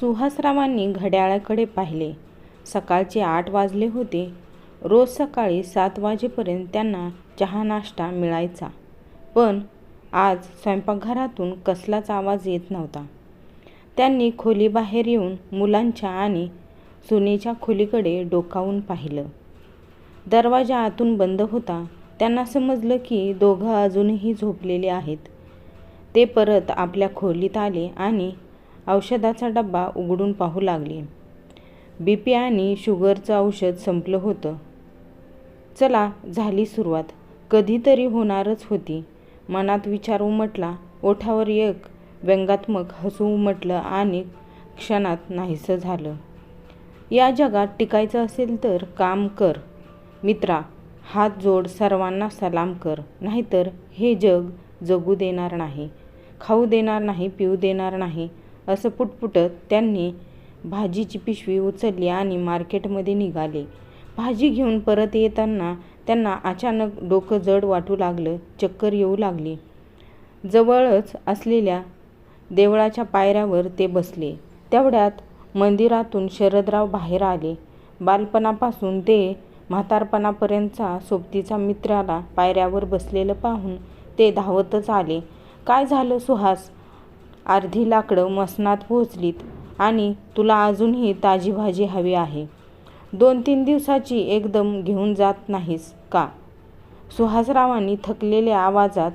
सुहासरावांनी घड्याळाकडे पाहिले. सकाळचे आठ वाजले होते. रोज सकाळी सात वाजेपर्यंत त्यांना चहा-नाश्ता मिळायचा. पण आज स्वयंपाकघरातून कसलाच आवाज येत नव्हता. त्यांनी खोलीबाहेर येऊन मुलांच्या आणि सुनेच्या खोलीकडे डोकावून पाहिलं. दरवाजा आतून बंद होता. त्यांना समजलं की दोघं अजूनही झोपलेले आहेत. ते परत आपल्या खोलीत आले आणि औषधाचा डब्बा उघडून पाहू लागले. बीपी आणि शुगरचं औषध संपलं होतं. चला झाली सुरुवात. कधीतरी होणारच होती. मनात विचार उमटला. ओठावर एक व्यंगात्मक हसू उमटलं आणि क्षणात नाहीसं झालं. या जगात टिकायचं असेल तर काम कर मित्रा. हात जोड सर्वांना सलाम कर. नाहीतर हे जग जगू देणार नाही. खाऊ देणार नाही, पिऊ देणार नाही असं पुटपुटत त्यांनी भाजीची पिशवी उचलली आणि मार्केटमध्ये निघाले. भाजी घेऊन परत येताना त्यांना अचानक डोकं जड वाटू लागलं. चक्कर येऊ लागली. जवळच असलेल्या देवळाच्या पायऱ्यावर ते बसले. तेवढ्यात मंदिरातून शरदराव बाहेर आले. बालपणापासून ते म्हातारपणापर्यंतचा सोबतीचा मित्राला पायऱ्यावर बसलेलं पाहून ते धावतच आले. काय झालं सुहास? अर्धी लाकडं मसनात पोहोचलीत आणि तुला अजूनही ताजी भाजी हवी आहे. दोन-तीन दिवसाची एकदम घेऊन जात नाहीस का? सुहासरावांनी थकलेल्या आवाजात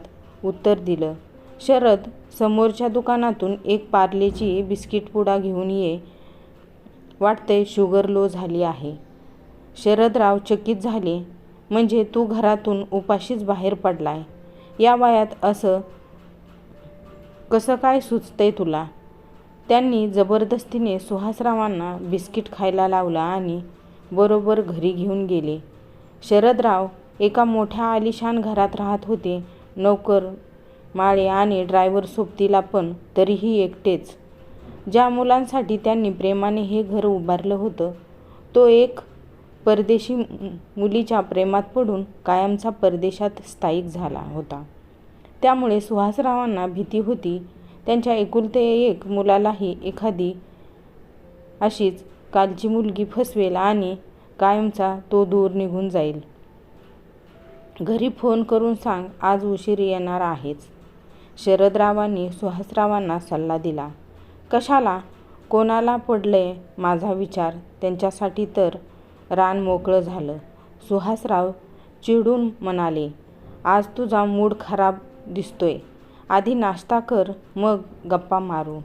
उत्तर दिलं. शरद, समोरच्या दुकानातून एक पार्लेची बिस्किट पुडा घेऊन ये. वाटते शुगर लो झाली आहे. शरदराव चकित झाले. म्हणजे तू घरातून उपाशीच बाहेर पडलाय? या वयात असं कसं काय सुचतंय तुला? त्यांनी जबरदस्तीने सुहासरावांना बिस्किट खायला लावलं आणि बरोबर घरी घेऊन गेले. शरदराव एका मोठ्या आलिशान घरात राहत होते. नोकर, माळे आणि ड्रायव्हर सोबतीला पण तरीही एकटेच. ज्या मुलांसाठी त्यांनी प्रेमाने हे घर उभारलं होतं, तो एक परदेशी मुलीच्या प्रेमात पडून कायमचा परदेशात स्थायिक झाला होता. त्यामुळे सुहासरावांना भीती होती त्यांच्या एकुलते एक मुलालाही एखादी अशीच कालची मुलगी फसवेल आणि कायमचा तो दूर निघून जाईल. घरी फोन करून सांग आज उशीर येणार आहेच. शरदरावांनी सुहासरावांना सल्ला दिला. कशाला? कोणाला पडले माझा विचार त्यांच्यासाठी तर रान मोकळं झालं. सुहासराव चिडून म्हणाले. आज तुझा मूड खराब दिसतोय. आधी नाश्ता कर मग गप्पा मारू.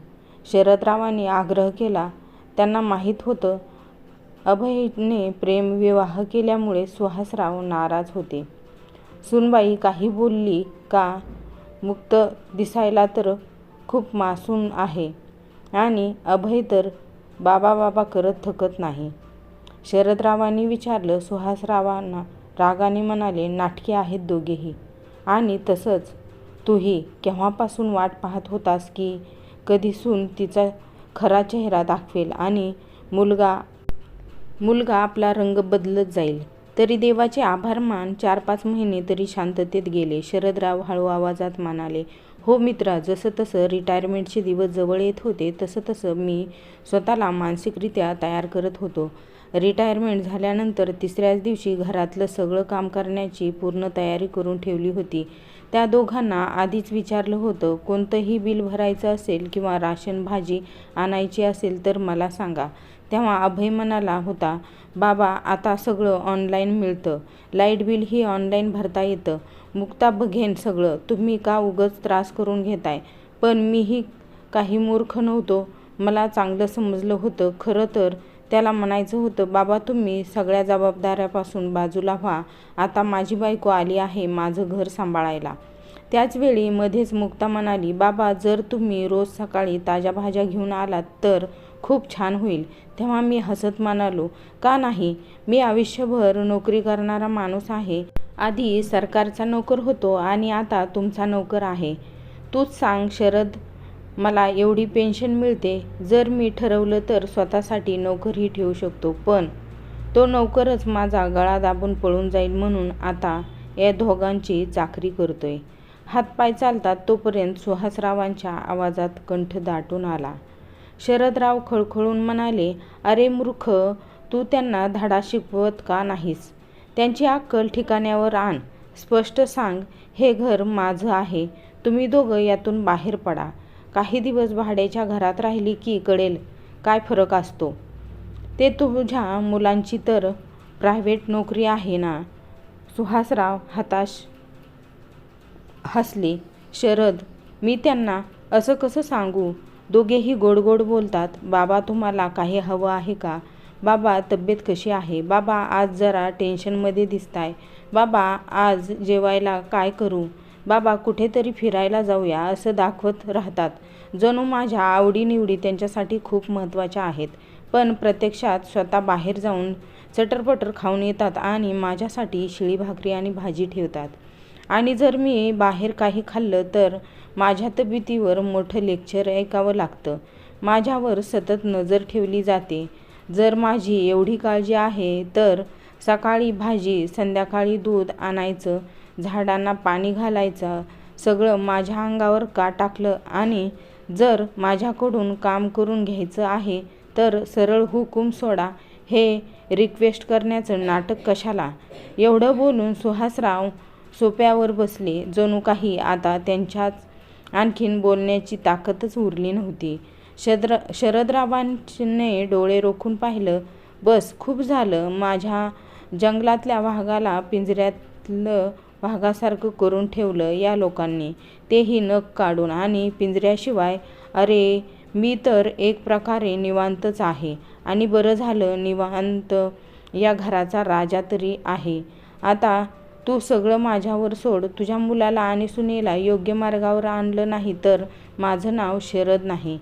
शरदरावांनी आग्रह केला. त्यांना माहीत होतं अभयने प्रेमविवाह केल्यामुळे सुहासराव नाराज होते. सुनबाई काही बोलली का मुक्त दिसायला तर खूप मासूम आहे आणि अभय तर बाबा बाबा करत थकत नाही. शरदरावांनी विचारलं. सुहासरावांना रागाने म्हणाले. नाटके आहेत दोघेही. आणि तसंच तूही केव्हापासून वाट पाहत होतास की कधी सून तिचा खरा चेहरा दाखवेल आणि मुलगा मुलगा आपला रंग बदलत जाईल. तरी देवाचे आभार मान. चार-पाच महिने तरी शांततेत गेले. शरदराव हळू आवाजात म्हणाले. हो मित्रा. जसं तसं रिटायरमेंटचे दिवस जवळ येत होते तसं तसं मी स्वतःला मानसिकरित्या तयार करत होतो. रिटायरमेंट झाल्यानंतर तिसऱ्याच दिवशी घरातलं सगळं काम करण्याची पूर्ण तयारी करून ठेवली होती. त्या दोघांना आधीच विचारलं होतं कोणतंही बिल भरायचं असेल किंवा राशन भाजी आणायची असेल तर मला सांगा. तेव्हा अभय म्हणाला होता बाबा आता सगळं ऑनलाईन मिळतं. लाइट बिलही ऑनलाईन भरता येतं. मुक्ता बघेन सगळं. तुम्ही का उगाच त्रास करून घेताय? पण मीही काही मूर्ख नव्हतो. मला चांगलं समजलं होतं. खरं तर त्याला म्हणायचं होतं बाबा तुम्ही सगळ्या जबाबदाऱ्यापासून बाजूला व्हा. आता माझी बायको आली आहे माझं घर सांभाळायला. त्याचवेळी मध्येच मुक्ता म्हणाली बाबा जर तुम्ही रोज सकाळी ताज्या भाज्या घेऊन आलात तर खूप छान होईल. तेव्हा मी हसत म्हणालो का नाही? मी आयुष्यभर नोकरी करणारा माणूस आहे. आधी सरकारचा नोकर होतो आणि आता तुमचा नोकर आहे. तूच सांग शरद मला एवढी पेन्शन मिळते. जर मी ठरवलं तर स्वतःसाठी नोकरही ठेवू शकतो. पण तो नोकरच माझा गळा दाबून पळून जाईल म्हणून आता या दोघांची चाकरी करतोय. हातपाय चालतात तोपर्यंत सुहासरावांच्या आवाजात कंठ दाटून आला. शरदराव खळखळून म्हणाले अरे मूर्ख तू त्यांना धडा शिकवत का नाहीस त्यांची अक्कल ठिकाण्यावर आण स्पष्ट सांग हे घर माझं आहे तुम्ही दोघं यातून बाहेर पडा काही दिवस भाड्याच्या घरात राहिली की कळेल काय फरक असतो. ते तुझ्या मुलांची तर प्रायव्हेट नोकरी आहे ना. सुहासराव हताश हसले. शरद मी त्यांना असं कसं सांगू? दोघेही गोड गोड बोलतात. बाबा तुम्हाला काही हवं आहे का? बाबा तब्येत कशी आहे? बाबा आज जरा टेन्शनमध्ये दिसताय. बाबा आज जेवायला काय करू? बाबा कुठेतरी फिरायला जाऊया असं दाखवत राहतात. जणू माझ्या आवडीनिवडी त्यांच्यासाठी खूप महत्त्वाच्या आहेत. पण प्रत्यक्षात स्वतः बाहेर जाऊन चटरपटर खाऊन येतात आणि माझ्यासाठी शिळी भाकरी आणि भाजी ठेवतात. आणि जर मी बाहेर काही खाल्लं तर माझ्या तब्येतीवर मोठं लेक्चर ऐकावं लागतं. माझ्यावर सतत नजर ठेवली जाते. जर माझी एवढी काळजी आहे तर सकाळी भाजी संध्याकाळी दूध आणायचं झाडांना पाणी घालायचं सगळं माझ्या अंगावर का टाकलं आणि जर माझ्याकडून काम करून घ्यायचं आहे तर सरळ हुकूम सोडा हे रिक्वेस्ट करण्याचं नाटक कशाला? एवढं बोलून सुहासराव सोप्यावर बसले. जणू काही आता त्यांच्याच आणखीन बोलण्याची ताकदच उरली नव्हती. शद्र शरदरावांने डोळे रोखून पाहिलं. बस खूप झालं. माझ्या जंगलातल्या वाघाला पिंजऱ्यातलं भागासारखं करून ठेवलं या लोकांनी. तेही नख काढून आणि पिंजऱ्याशिवाय अरे मी तर एक प्रकारे निवांतच आहे. आणि बरं झालं निवांत या घराचा राजा तरी आहे. आता तू सगळं माझ्यावर सोड. तुझ्या मुलाला आणि सुनेला योग्य मार्गावर आणलं नाही तर माझं नाव शरद नाही.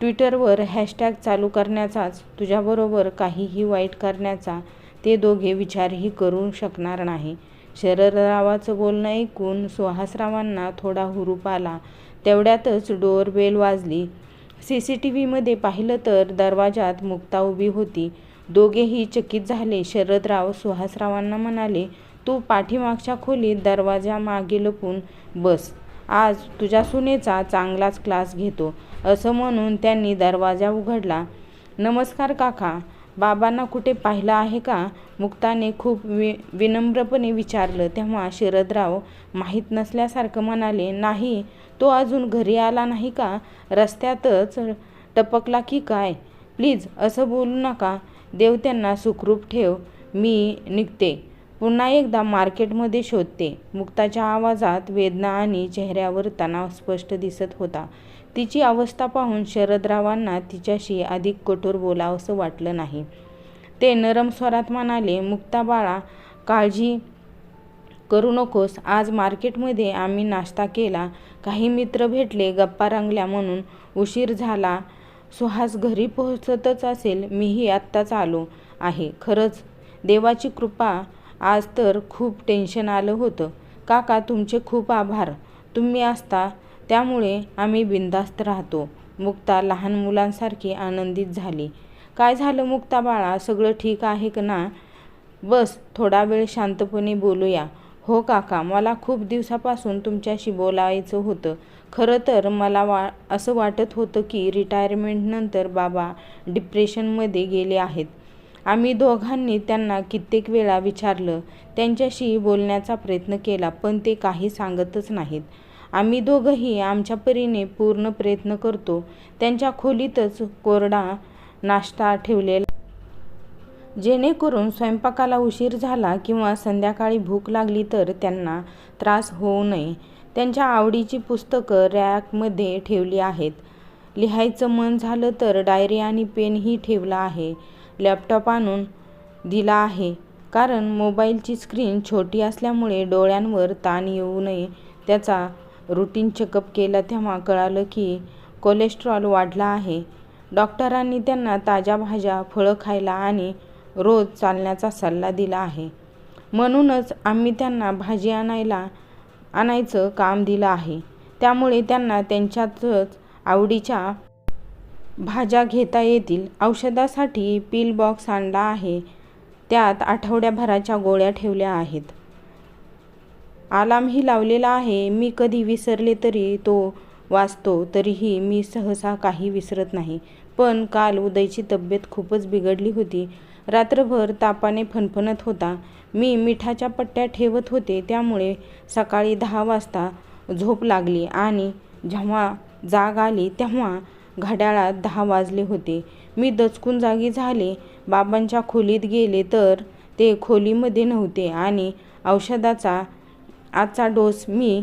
ट्विटरवर हॅशटॅग चालू करण्याचाच तुझ्याबरोबर काहीही वाईट करण्याचा ते दोघे विचारही करू शकणार नाही. शरदरावाचं बोलणं ऐकून सुहासरावांना थोडा हुरूप आला. तेवढ्यातच डोअरबेल वाजली. सी सी टी व्हीमध्ये पाहिलं तर दरवाजात मुक्ता उभी होती. दोघेही चकित झाले. शरदराव सुहासरावांना म्हणाले तू पाठीमागच्या खोलीत दरवाजा मागे लपून बस. आज तुझ्या सुनेचा चांगलाच क्लास घेतो. असं म्हणून त्यांनी दरवाजा उघडला. नमस्कार काका. बाबांना कुठे पाहिलं आहे का? मुक्ताने खूप वि विनम्रपणे विचारलं. तेव्हा शरदराव माहीत नसल्यासारखं म्हणाले नाही तो अजून घरी आला नाही का? रस्त्यातच टपकला की काय? प्लीज असं बोलू नका. देव त्यांना सुखरूप ठेव. मी निघते. पुन्हा एकदा मार्केटमध्ये शोधते. मुक्ताच्या आवाजात वेदना आणि चेहऱ्यावर तणाव स्पष्ट दिसत होता. तिची अवस्था पाहून शरदरावांना तिच्याशी अधिक कठोर बोलावंसं वाटलं नाही. ते नरम स्वरात म्हणाले मुक्ता बाळा काळजी करू नकोस. आज मार्केटमध्ये आम्ही नाश्ता केला. काही मित्र भेटले गप्पा रंगल्या म्हणून उशीर झाला. सुहास घरी पोहोचतच असेल मीही आत्ताच आलो आहे. खरंच देवाची कृपा आज तर खूप टेन्शन आलं होतं. काका तुमचे खूप आभार. तुम्ही असता त्यामुळे आम्ही बिंदास्त राहतो. मुक्ता लहान मुलांसारखी आनंदित झाली. काय झालं मुक्ता बाळा? सगळं ठीक आहे का ना? बस थोडा वेळ शांतपणे बोलूया. हो काका मला खूप दिवसापासून तुमच्याशी बोलायचं होतं. खरं तर मला वा असं वाटत होतं की रिटायरमेंटनंतर बाबा डिप्रेशनमध्ये गेले आहेत. आम्ही दोघांनी त्यांना कित्येक वेळा विचारलं. त्यांच्याशी बोलण्याचा प्रयत्न केला पण ते काही सांगतच नाहीत. आम्ही दोघंही आमच्या परीने पूर्ण प्रयत्न करतो. त्यांच्या खोलीतच कोरडा नाश्ता ठेवलेला. जेणेकरून स्वयंपाकाला उशीर झाला किंवा संध्याकाळी भूक लागली तर त्यांना त्रास होऊ नये. त्यांच्या आवडीची पुस्तकं रॅकमध्ये ठेवली आहेत. लिहायचं मन झालं तर डायरी आणि पेनही ठेवला आहे. लॅपटॉप आणून दिला आहे. कारण मोबाईलची स्क्रीन छोटी असल्यामुळे डोळ्यांवर ताण येऊ नये त्याचा रुटीन चेकअप केला तेव्हा कळालं की कोलेस्ट्रॉल वाढला आहे. डॉक्टरांनी त्यांना ताज्या भाज्या फळं खायला आणि रोज चालण्याचा सल्ला दिला आहे. म्हणूनच आम्ही त्यांना भाजी आणायला आणायचं काम दिलं आहे. त्यामुळे त्यांना त्यांच्यातच आवडीच्या भाज्या घेता येतील. औषधासाठी पिल बॉक्स आणला आहे. त्यात आठवड्याभराच्या गोळ्या ठेवल्या आहेत. आलामही लावलेला आहे मी कधी विसरले तरी तो वाचतो तरीही मी सहसा काही विसरत नाही. पण काल उदयची तब्येत खूपच बिघडली होती. रात्रभर तापाने फणफणत होता. मी मिठाच्या पट्ट्या ठेवत होते त्यामुळे सकाळी दहा वाजता झोप लागली आणि जेव्हा जाग आली तेव्हा घड्याळात दहा वाजले होते. मी दचकून जागी झाले. बाबांच्या खोलीत गेले तर ते खोलीमध्ये नव्हते आणि औषधाचा आजचा डोस मी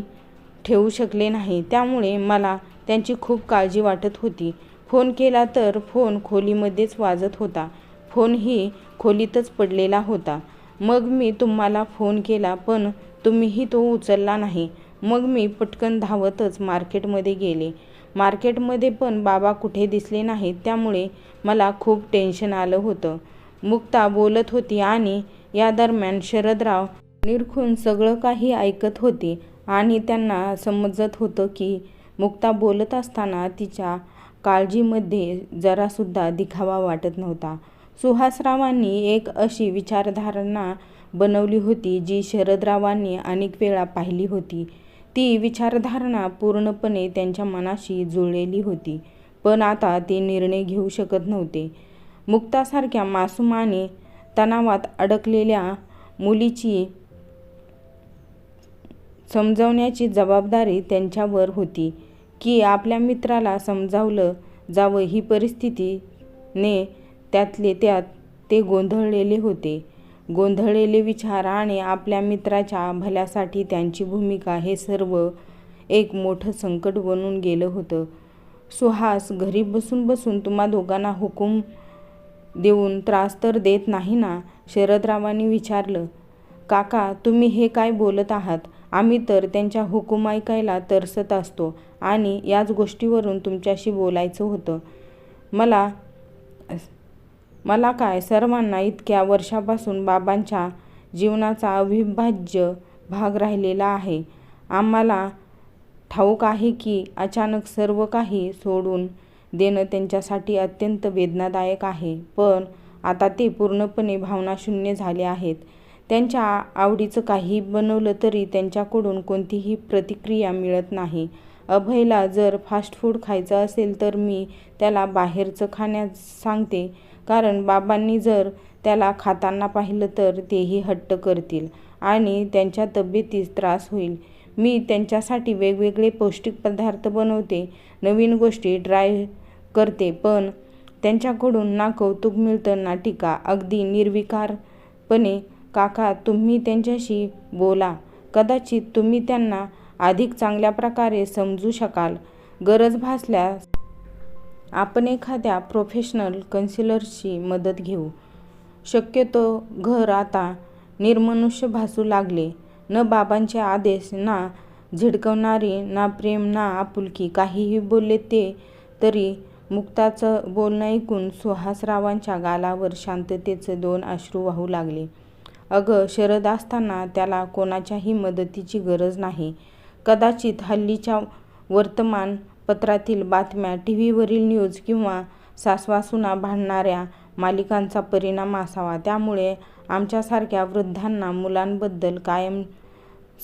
ठेवू शकले नाही. त्यामुळे मला त्यांची खूप काळजी वाटत होती. फोन केला तर फोन खोलीमध्येच वाजत होता. फोनही खोलीतच पडलेला होता. मग मी तुम्हाला फोन केला पण तुम्हीही तो उचलला नाही. मग मी पटकन धावतच मार्केटमध्ये गेले. मार्केटमध्ये पण बाबा कुठे दिसले नाहीत त्यामुळे मला खूप टेन्शन आलं होतं. मुक्ता बोलत होती आणि या दरम्यान शरदराव निरखून सगळं काही ऐकत होते आणि त्यांना समजत होतं की मुक्ता बोलत असताना तिच्या काळजीमध्ये जरासुद्धा दिखावा वाटत नव्हता. सुहासरावांनी एक अशी विचारधारणा बनवली होती जी शरदरावांनी अनेक वेळा पाहिली होती. ती विचारधारणा पूर्णपणे त्यांच्या मनाशी जुळलेली होती. पण आता ते निर्णय घेऊ शकत नव्हते. मुक्तासारख्या मासूमाने तणावात अडकलेल्या मुलीची समजवण्याची जबाबदारी त्यांच्यावर होती की आपल्या मित्राला समजावलं जावं ही परिस्थितीने त्यातले त्यात ते गोंधळलेले होते. गोंधळलेले विचार आणि आपल्या मित्राच्या भल्यासाठी त्यांची भूमिका हे सर्व एक मोठं संकट बनून गेलं होतं. सुहास घरी बसून बसून तुम्हा दोघांना हुकूम देऊन त्रास तर देत नाही ना? शरदरावांनी विचारलं. काका तुम्ही हे काय बोलत आहात? आम्ही तर त्यांच्या हुकूम ऐकायला तरसत असतो आणि याच गोष्टीवरून तुमच्याशी बोलायचं होतं. मला मला काय सर्वांना इतक्या वर्षापासून बाबांच्या जीवनाचा अविभाज्य भाग राहिलेला आहे. आम्हाला ठाऊक आहे की अचानक सर्व काही सोडून देणं त्यांच्यासाठी अत्यंत वेदनादायक आहे. पण आता ते पूर्णपणे भावनाशून्य झाले आहेत. त्यांच्या आवडीचं काही बनवलं तरी त्यांच्याकडून कोणतीही प्रतिक्रिया मिळत नाही. अभयला जर फास्ट फूड खायचं असेल तर मी त्याला बाहेरचं खाण्यास सांगते कारण बाबांनी जर त्याला खाताना पाहिलं तर तेही हट्ट करतील आणि त्यांच्या तब्येतीस त्रास होईल. मी त्यांच्यासाठी वेगवेगळे पौष्टिक पदार्थ बनवते, नवीन गोष्टी ट्राय करते पण त्यांच्याकडून ना कौतुक मिळतं ना टीका. अगदी निर्विकारपणे काका तुम्ही त्यांच्याशी बोला. कदाचित तुम्ही त्यांना अधिक चांगल्या प्रकारे समजू शकाल. गरज भासल्यास आपण एखाद्या प्रोफेशनल कन्सिलरशी मदत घेऊ. शक्यतो घर आता निर्मनुष्य भासू लागले. न बाबांचे आदेश, ना झिडकवणारी, ना प्रेम ना आपुलकी. काहीही बोलले ते तरी मुक्ताचं बोलणं ऐकून सुहासरावांच्या गालावर शांततेचे दोन अश्रू वाहू लागले. अगं शरद असताना त्याला कोणाच्याही मदतीची गरज नाही. कदाचित हल्लीच्या वर्तमानपत्रातील बातम्या टी व्हीवरील न्यूज किंवा सासवासुना भांडणाऱ्या मालिकांचा परिणाम असावा. त्यामुळे आमच्यासारख्या वृद्धांना मुलांबद्दल कायम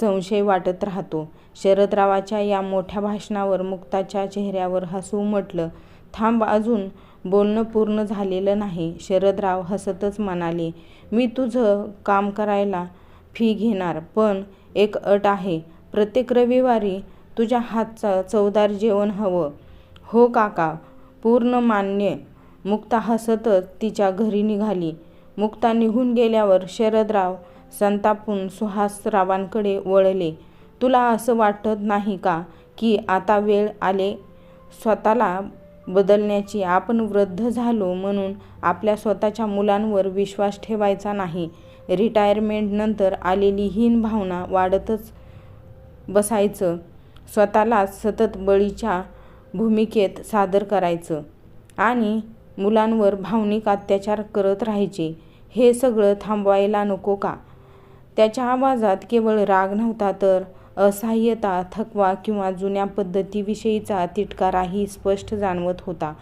संशय वाटत राहतो. शरदरावांच्या या मोठ्या भाषणावर मुक्ताच्या चेहऱ्यावर हसू उमटलं. थांब अजून बोलणं पूर्ण झालेलं नाही. शरदराव हसतच म्हणाले. मी तुझं काम करायला फी घेणार. पण एक अट आहे. प्रत्येक रविवारी तुझ्या हातचं चवदार जेवण हवं. हो काका. पूर्ण मान्य. मुक्ता हसतच तिच्या घरी निघाली. मुक्ता निघून गेल्यावर शरदराव संतापून सुहासरावांकडे वळले. तुला असं वाटत नाही का की आता वेळ आले स्वतःला बदलण्याची? आपण वृद्ध झालो म्हणून आपल्या स्वतःच्या मुलांवर विश्वास ठेवायचा नाही. रिटायरमेंटनंतर आलेली हीन भावना वाढतच बसायचं. स्वतःलाच सतत बळीच्या भूमिकेत सादर करायचं आणि मुलांवर भावनिक अत्याचार करत राहायचे. हे सगळं थांबवायला नको का? त्याच्या आवाजात केवळ राग नव्हता तर असहाय्यता, थकवा किंवा जुन्या पद्धतीविषयीचा तिटकाराही स्पष्ट जाणवत होता.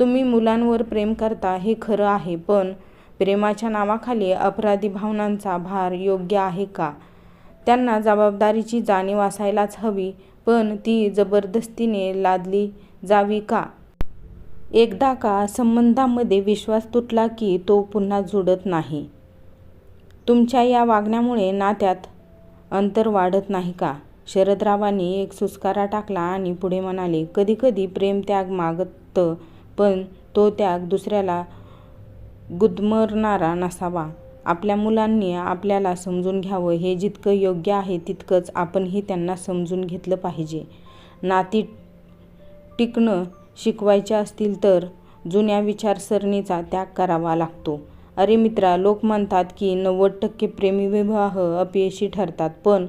तुम्ही मुलांवर प्रेम करता हे खरं आहे. पण प्रेमाच्या नावाखाली अपराधी भावनांचा भार योग्य आहे का? त्यांना जबाबदारीची जाणीव असायलाच हवी. पण ती जबरदस्तीने लादली जावी का? एकदा का संबंधामध्ये विश्वास तुटला की तो पुन्हा जुडत नाही. तुमच्या या वागण्यामुळे नात्यात अंतर वाढत नाही का? शरदरावांनी एक सुस्कारा टाकला आणि पुढे म्हणाले, कधी कधी प्रेम त्याग मागत पण तो त्याग दुसऱ्याला गुदमरणारा नसावा. आपल्या मुलांनी आपल्याला समजून घ्यावं हे जितकं योग्य आहे तितकंच आपणही त्यांना समजून घेतलं पाहिजे. नाती टिकणं शिकवायचे असतील तर जुन्या विचारसरणीचा त्याग करावा लागतो. अरे मित्रा, लोक म्हणतात की नव्वद टक्के प्रेमविवाह अपयशी ठरतात पण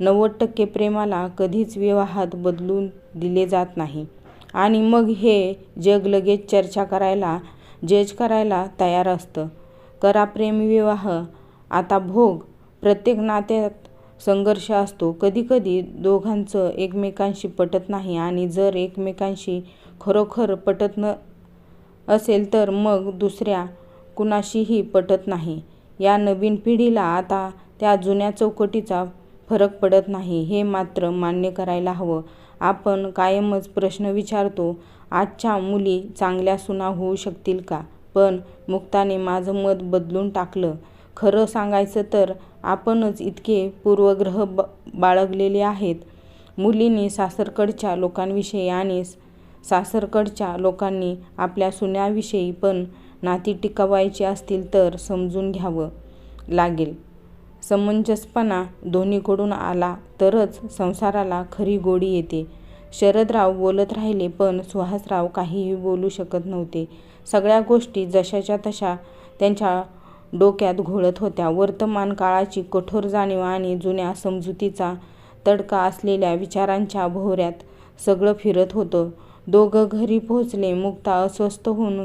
नव्वद टक्के प्रेमाला कधीच विवाहात बदलून दिले जात नाही आणि मग हे जग लगेच चर्चा करायला, जज करायला तयार असतं. करा प्रेमविवाह. आता भोग. प्रत्येक नात्यात संघर्ष असतो. कधीकधी दोघांचं एकमेकांशी पटत नाही आणि जर एकमेकांशी खरोखर पटत न असेल तर मग दुसऱ्या कुणाशीही पटत नाही. या नवीन पिढीला आता त्या जुन्या चौकटीचा फरक पडत नाही हे मात्र मान्य करायला हवं. आपण कायमच प्रश्न विचारतो, आजच्या मुली चांगल्या सुना होऊ शकतील का? पण मुक्ताने माझं मत बदलून टाकलं. खरं सांगायचं तर आपणच इतके पूर्वग्रह ब बाळगलेले आहेत. मुलींनी सासरकडच्या लोकांविषयी आणि सासरकडच्या लोकांनी आपल्या सुन्याविषयी पण नाती टिकवायची असतील तर समजून घ्यावं लागेल. समंजसपणा दोन्हीकडून आला तरच संसाराला खरी गोडी येते. शरदराव बोलत राहिले पण सुहासराव काहीही बोलू शकत नव्हते. सगळ्या गोष्टी जशाच्या तशा त्यांच्या डोक्यात घोळत होत्या. वर्तमान काळाची कठोर जाणीव आणि जुन्या समजुतीचा तडका असलेल्या विचारांच्या भोवऱ्यात सगळं फिरत होतं. दोघं घरी पोहोचले. मुक्ता अस्वस्थ होऊन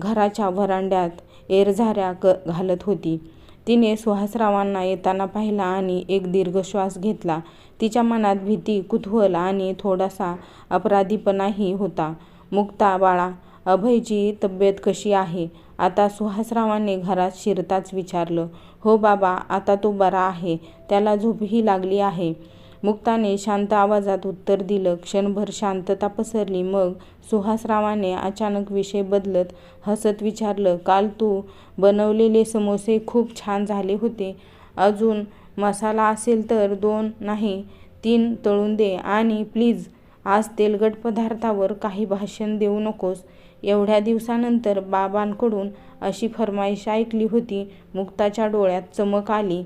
घराच्या व्हरांड्यात एरझाऱ्या घालत होती. तिने सुहासरावांना येताना पाहिला आणि एक दीर्घ श्वास घेतला. तिच्या मनात भीती, कुतूहल आणि थोडासा अपराधीपणाही होता. मुक्ता बाळा, अभयची तब्येत कशी आहे? आता सुहासरावांनी घरात शिरताच विचारलं. हो बाबा, आता तो बरा आहे. त्याला झोपही लागली आहे. मुक्ताने शांत आवाजात उत्तर दिलं. क्षणभर शांतता पसरली. मग सुहासरावाने अचानक विषय बदलत हसत विचारलं, काल तू बनवलेले समोसे खूप छान झाले होते. अजून मसाला असेल तर दोन नाही तीन तळून दे आणि प्लीज आज तेलकट पदार्थावर काही भाषण देऊ नकोस. एवढ्या दिवसानंतर बाबांकडून अशी फरमाईश ऐकली होती. मुक्ताच्या डोळ्यात चमक आली.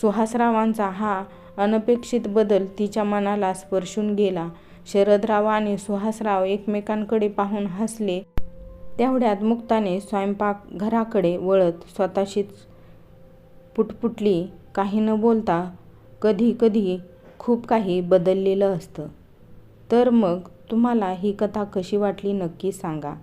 सुहासरावांचा हा अनपेक्षित बदल तिच्या मनाला स्पर्शून गेला. शरदराव आणि सुहासराव एकमेकांकडे पाहून हसले. तेवढ्यात मुक्ताने स्वयंपाकघराकडे वळत स्वतःशीच पुटपुटली, काही न बोलता कधी कधी खूप काही बदललेलं असतं. तर मग तुम्हाला ही कथा कशी वाटली नक्की सांगा.